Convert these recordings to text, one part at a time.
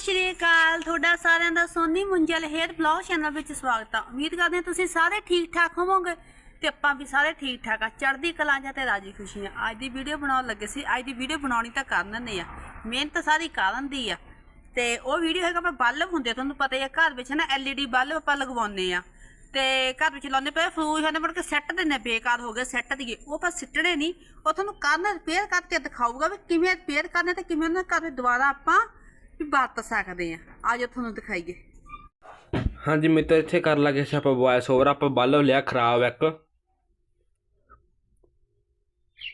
ਸਤਿ ਸ਼੍ਰੀ ਅਕਾਲ, ਤੁਹਾਡਾ ਸਾਰਿਆਂ ਦਾ Soni Munjal hair blog channel ਵਿੱਚ ਸਵਾਗਤ ਆ। ਉਮੀਦ ਕਰਦੇ ਹਾਂ ਤੁਸੀਂ ਸਾਰੇ ਠੀਕ ਠਾਕ ਹੋਵੋਗੇ ਤੇ ਆਪਾਂ ਵੀ ਸਾਰੇ ਠੀਕ ਠਾਕ ਆ। ਚੜ੍ਹਦੀ ਕਲਾ ਜਾਂ ਤੇ ਰਾਜੀ ਖੁਸ਼ੀ ਆ। ਅੱਜ ਦੀ ਵੀਡੀਓ ਬਣਾਉਣ ਲੱਗੇ ਸੀ। ਅੱਜ ਦੀ ਵੀਡੀਓ ਬਣਾਉਣੀ ਤਾਂ ਕਰਨ ਨੇ ਆ। ਮਿਹਨਤ ਸਾਰੀ ਕਰਨ ਦੀ ਆ। ਤੇ ਉਹ ਵੀਡੀਓ ਹੈਗਾ ਆਪਾਂ ਬਲਬ ਹੁੰਦੇ ਤੁਹਾਨੂੰ ਪਤਾ ਹੀ ਆ, ਘਰ ਵਿੱਚ ਨਾ LED ਬਲਬ ਆਪਾਂ ਲਗਵਾਉਂਦੇ ਆ। ਤੇ ਘਰ ਵਿੱਚ ਲਾਉਂਦੇ ਪਏ ਫਰੂਜ ਹਨ ਮੁੜ ਕੇ ਸੈੱਟ ਦੇ ਨੇ ਬੇਕਾਰ ਹੋ ਗਏ ਸੈੱਟ ਦੀਏ। ਉਹ ਆਪਾਂ ਸਿੱਟਣੇ ਨਹੀਂ। ਉਹ ਤੁਹਾਨੂੰ ਕਰਨ ਰਿਪੇਅਰ ਕਰਕੇ ਦਿਖਾਊਗਾ ਵੀ ਕਿਵੇਂ ਰਿਪੇਅਰ ਕਰਨੇ ਤੇ ਕਿਵੇਂ ਉਹਨਾਂ ਘਰ ਵਿੱਚ ਦੁਬਾਰਾ ਆਪਾਂ ਵੀ ਵਰਤ ਸਕਦੇ ਆ। ਆਜੋ ਤੁਹਾਨੂੰ ਦਿਖਾਈਏ। ਹਾਂਜੀ ਮਿੱਤਰ, ਇੱਥੇ ਕਰ ਲਾਗੇ ਸੀ ਆਪਾਂ ਵੌਇਸ ਓਵਰ ਆਪਾਂ ਬੱਲਬ ਲਿਆ ਖਰਾਬ ਇੱਕ।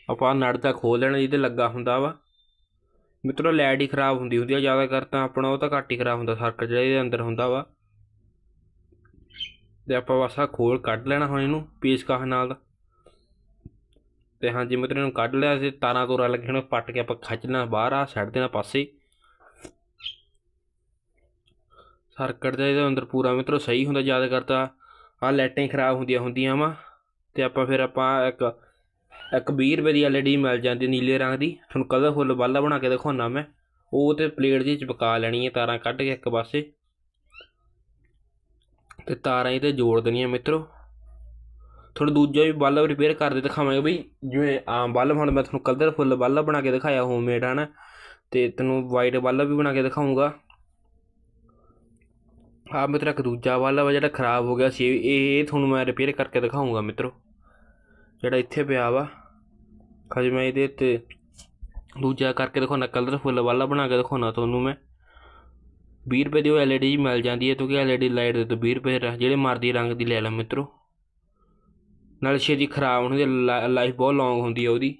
ਆਪਾਂ ਨੜ ਤਾਂ ਖੋਲ ਲੈਣਾ ਜਿਹਦੇ ਲੱਗਾ ਹੁੰਦਾ ਵਾ। ਮਿੱਤਰੋ ਲਾਈਟ ਹੀ ਖਰਾਬ ਹੁੰਦੀ ਹੁੰਦੀ ਆ ਜ਼ਿਆਦਾ ਕਰ ਤਾਂ। ਆਪਣਾ ਉਹ ਤਾਂ ਘੱਟ ਹੀ ਖਰਾਬ ਹੁੰਦਾ ਸਰਕਟ ਜਿਹੜਾ ਇਹਦੇ ਅੰਦਰ ਹੁੰਦਾ ਵਾ। ਤੇ ਆਪਾਂ ਬਸ ਆਹ ਖੋਲ ਕੱਢ ਲੈਣਾ ਹੁਣ ਇਹਨੂੰ ਪੇਚਕਸ ਨਾਲ। ਤੇ ਹਾਂਜੀ ਮਿੱਤਰ, ਇਹਨੂੰ ਕੱਢ ਲਿਆ ਸੀ। ਤਾਰਾਂ ਤੋਰਾਂ ਲੱਗੀਆਂ ਨੇ, ਪੱਟ ਕੇ ਆਪਾਂ ਖਿੱਚ ਲੈਣਾ ਬਾਹਰ ਆ ਛੱਡ ਦੇਣਾ ਪਾਸੇ। ਸਰਕਟ ਦਾ ਇਹਦੇ ਅੰਦਰ ਪੂਰਾ ਮਿੱਤਰੋ ਸਹੀ ਹੁੰਦਾ ਜ਼ਿਆਦਾ ਕਰਤਾ ਆ ਲਾਈਟਾਂ ਹੀ ਖਰਾਬ ਹੁੰਦੀਆਂ ਹੁੰਦੀਆਂ ਵਾ, ਤੇ ਆਪਾਂ ਫਿਰ ਆਪਾਂ ਇੱਕ ਇੱਕ 20 ਰੁਪਏ ਦੀ LED ਮਿਲ ਜਾਂਦੀ ਨੀਲੇ ਰੰਗ ਦੀ, ਤੁਹਾਨੂੰ ਕਲਰਫੁੱਲ ਬਾਲਾ ਬਣਾ ਕੇ ਦਿਖਾਉਣਾ ਮੈਂ, ਉਹ ਤੇ ਪਲੇਟ ਜਿਹੀ ਚਪਕਾ ਲੈਣੀ ਹੈ, ਤਾਰਾਂ ਕੱਢ ਕੇ ਇੱਕ ਪਾਸੇ, ਤੇ ਤਾਰਾਂ ਹੀ ਇਹਦੇ ਜੋੜ ਦੇਣੀਆਂ ਮਿੱਤਰੋ। ਤੁਹਾਨੂੰ ਦੂਜਾ ਵੀ ਬਲਬ ਰਿਪੇਅਰ ਕਰਦੇ ਦਿਖਾਵਾਂਗੇ ਬਈ, ਜਿਵੇਂ ਆਮ ਬਲਬ ਹੁਣ ਮੈਂ ਤੁਹਾਨੂੰ ਕਲਰਫੁੱਲ ਬਲਬ ਬਣਾ ਕੇ ਦਿਖਾਇਆ ਹੋਮਮੇਡ ਹਨ ਤੇ ਤੈਨੂੰ ਵਾਈਟ ਬਲਬ ਵੀ ਬਣਾ ਕੇ ਦਿਖਾਉਂਗਾ ਆ ਮਿੱਤਰ ਇੱਕ ਦੂਜਾ ਵਾਲਾ ਵਾ ਜਿਹੜਾ ਖਰਾਬ ਹੋ ਗਿਆ ਸੀ, ਇਹ ਇਹ ਤੁਹਾਨੂੰ ਮੈਂ ਰਿਪੇਅਰ ਕਰਕੇ ਦਿਖਾਉਂਗਾ ਮਿੱਤਰੋ। ਜਿਹੜਾ ਇੱਥੇ ਪਿਆ ਵਾ ਖਜ ਮੈਂ ਇਹਦੇ ਤੇ ਦੂਜਾ ਕਰਕੇ ਦਿਖਾਉਣਾ ਕਲਰਫੁੱਲ ਵਾਲਾ ਬਣਾ ਕੇ ਦਿਖਾਉਣਾ ਤੁਹਾਨੂੰ ਮੈਂ। 20 ਰੁਪਏ ਦੀ ਉਹ LED ਮਿਲ ਜਾਂਦੀ ਹੈ, ਕਿਉਂਕਿ LED ਲਾਈਟ ਦੇ ਤੋਂ 20 ਰੁਪਏ ਜਿਹੜੇ ਮਰਦੀ ਰੰਗ ਦੀ ਲੈ ਲੈ ਮਿੱਤਰੋ। ਨਾਲ ਛੇ ਛੇਤੀ ਖਰਾਬ ਹੁੰਦੀ ਲਾਈਫ ਬਹੁਤ ਲੌਂਗ ਹੁੰਦੀ ਹੈ ਉਹਦੀ।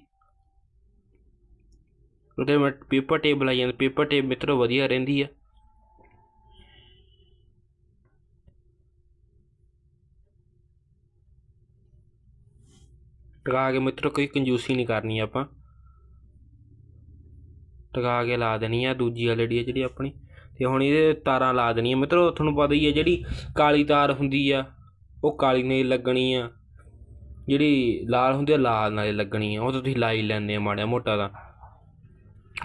ਉਹਦੇ ਮੈਂ ਪੇਪਰ ਟੇਪ ਲਾਈ ਜਾਂਦਾ ਪੇਪਰ ਟੇਪ ਮਿੱਤਰੋ ਵਧੀਆ ਰਹਿੰਦੀ ਆ। ਟਕਾ ਕੇ ਮਿੱਤਰੋ, ਕੋਈ ਕੰਜੂਸੀ ਨਹੀਂ ਕਰਨੀ ਆਪਾਂ। ਟਕਾ ਕੇ ਲਾ ਦੇਣੀ ਆ ਦੂਜੀ ਐਲਈਡੀ ਆ, ਜਿਹੜੀ ਆਪਣੀ। ਤੇ ਹੁਣ ਇਹਦੇ ਤਾਰਾਂ ਲਾ ਦੇਣੀਆਂ। ਮਿੱਤਰੋ, ਤੁਹਾਨੂੰ ਪਤਾ ਹੀ ਹੈ ਜਿਹੜੀ ਕਾਲੀ ਤਾਰ ਹੁੰਦੀ ਆ, ਉਹ ਕਾਲੀ ਨੇ ਲੱਗਣੀ ਆ। ਜਿਹੜੀ ਲਾਲ ਹੁੰਦੀ ਆ, ਲਾਲ ਨਾਲੇ ਲੱਗਣੀ ਆ। ਉਹ ਤਾਂ ਤੁਸੀਂ ਲਾਈ ਲੈਂਦੇ ਆ ਮਾੜਿਆ ਮੋਟਾ ਦਾ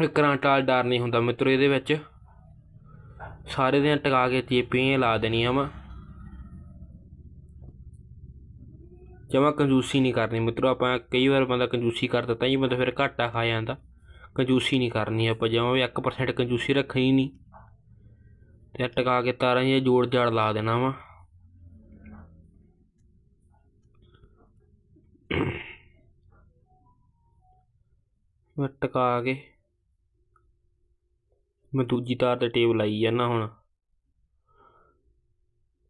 ਇਹ ਕਰੰਟ ਵਾਲਾ ਡਰ ਨਹੀਂ ਹੁੰਦਾ ਮਿੱਤਰੋ ਇਹਦੇ ਵਿੱਚ। ਸਾਰੇ ਦੀਆਂ ਟਕਾ ਕੇ ਚੇਪੀਆਂ ਲਾ ਦੇਣੀਆਂ ਵਾ। ਜਮਾ ਕੰਜੂਸੀ ਨਹੀਂ ਕਰਨੀ। ਮਿੱਤਰੋ, ਆਪਾਂ ਕਈ ਵਾਰ ਬੰਦਾ ਕੰਜੂਸੀ ਕਰ ਦਿੱਤਾ ਜੀ, ਬੰਦਾ ਫਿਰ ਘਾਟਾ ਖਾ ਜਾਂਦਾ। ਕੰਜੂਸੀ ਨਹੀਂ ਕਰਨੀ ਆਪਾਂ, ਜਮਾ ਵੀ 1% ਕੰਜੂਸੀ ਰੱਖਣੀ ਨਹੀਂ। ਤੇ ਟਕਾ ਕੇ ਤਾਰਾਂ ਜਿਹਾ ਜੋੜ ਜਾੜ ਲਾ ਦੇਣਾ ਵਾ। ਮੈਂ ਟਕਾ ਕੇ, ਮੈਂ ਦੂਜੀ ਤਾਰ ਤੇ ਟੇਬ ਲਾਈ ਜਾਂਦਾ ਹੁਣ।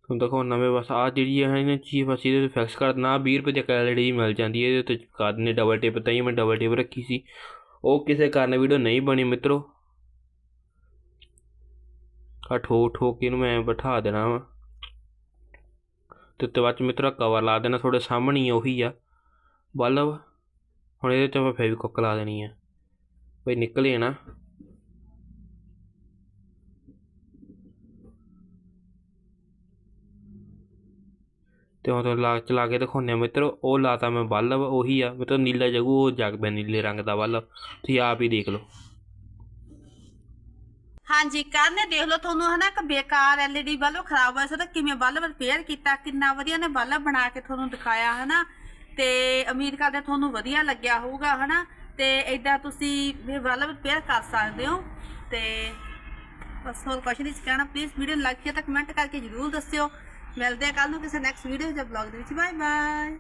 ਹੁਣ ਦਿਖਾਉਣਾ ਨਵੇਂ, ਬਸ ਆ ਜਿਹੜੀ ਹੈ ਇਹਨੇ ਚੀਜ਼ ਬਸ ਇਹਦੇ ਤੇ ਫਿਕਸ ਕਰ ਦੇਣਾ। 20 ਰੁਪਏ ਦੀ ਕੈਲਰੀ ਮਿਲ ਜਾਂਦੀ ਹੈ ਇਹਦੇ 'ਤੇ ਚਿਪਕਾ ਦਿੰਦੇ ਡਬਲ ਟੇਪ ਤਾਂ ਹੀ ਮੈਂ ਡਬਲ ਟੇਪ ਰੱਖੀ ਸੀ। ਉਹ ਕਿਸੇ ਕਾਰਨ ਵੀਡੀਓ ਨਹੀਂ ਬਣੀ ਮਿੱਤਰੋ। ਆ ਠੋ ਠੋ ਕੇ ਇਹਨੂੰ ਮੈਂ ਬਿਠਾ ਦੇਣਾ ਵਾ। ਤੇ ਉੱਤੇ ਬਾਅਦ ਚ ਮਿੱਤਰੋ ਕਵਰ ਲਾ ਦੇਣਾ, ਤੁਹਾਡੇ ਸਾਹਮਣੇ ਹੀ ਉਹੀ ਆ। ਬਲਬ, ਹੁਣ ਇਹਦੇ ਤੇ ਆਪਾਂ ਫੇਵਿਕੁੱਕ ਲਾ ਦੇਣੀ ਆ। ਬਈ ਨਿਕਲੇ ਨਾ। ਤੇ ਉਹ ਲਾ ਚਲਾ ਕੇ ਦਿਖਾਉਂਦੇ ਆ ਮਿੱਤਰੋ, ਉਹ ਲਾਤਾ ਮੈਂ ਬਲਬ, ਉਹੀ ਆ। ਮਿੱਤਰੋ, ਨੀਲਾ ਜਗੂ, ਉਹ ਜਗ ਪਿਆ ਨੀਲੇ ਰੰਗ ਦਾ ਬਲਬ। ਤੁਸੀਂ ਆਪ ਹੀ ਦੇਖ ਲਓ। ਹਾਂਜੀ ਕਰਨੇ ਦੇਖ ਲਓ ਤੁਹਾਨੂੰ ਹਨਾ ਕਿ ਬੇਕਾਰ LED ਬਲਬ ਖਰਾਬ ਹੋਇਆ ਸੀ, ਤਾਂ ਕਿਵੇਂ ਬਲਬ ਰਿਪੇਅਰ ਕੀਤਾ, ਕਿੰਨਾ ਵਧੀਆ ਨੇ ਬਲਬ ਬਣਾ ਕੇ ਤੁਹਾਨੂੰ ਦਿਖਾਇਆ ਹਨਾ। ਤੇ ਉਮੀਦ ਕਰਦੇ ਤੁਹਾਨੂੰ ਵਧੀਆ ਲੱਗਿਆ ਹੋਊਗਾ ਹਨਾ। ਤੇ ਇਦਾਂ ਤੁਸੀਂ ਵੀ ਬਲਬ ਰਿਪੇਅਰ ਕਰ ਸਕਦੇ ਹੋ। ਤੇ ਬਸ ਹੋਰ ਕੁਛ ਨਹੀਂ ਕਹਿਣਾ। ਪਲੀਜ਼ ਵੀਡੀਓ ਨੂੰ ਲਾਈਕ ਕੀਤਾ ਕਮੈਂਟ ਕਰਕੇ ਜਰੂਰ ਦੱਸਿਓ। ਮਿਲਦੇ ਆ ਕੱਲ ਨੂੰ ਕਿਸੇ ਨੈਕਸਟ ਵੀਡੀਓ ਜਾਂ ਬਲੌਗ ਦੇ ਵਿੱਚ। Bye bye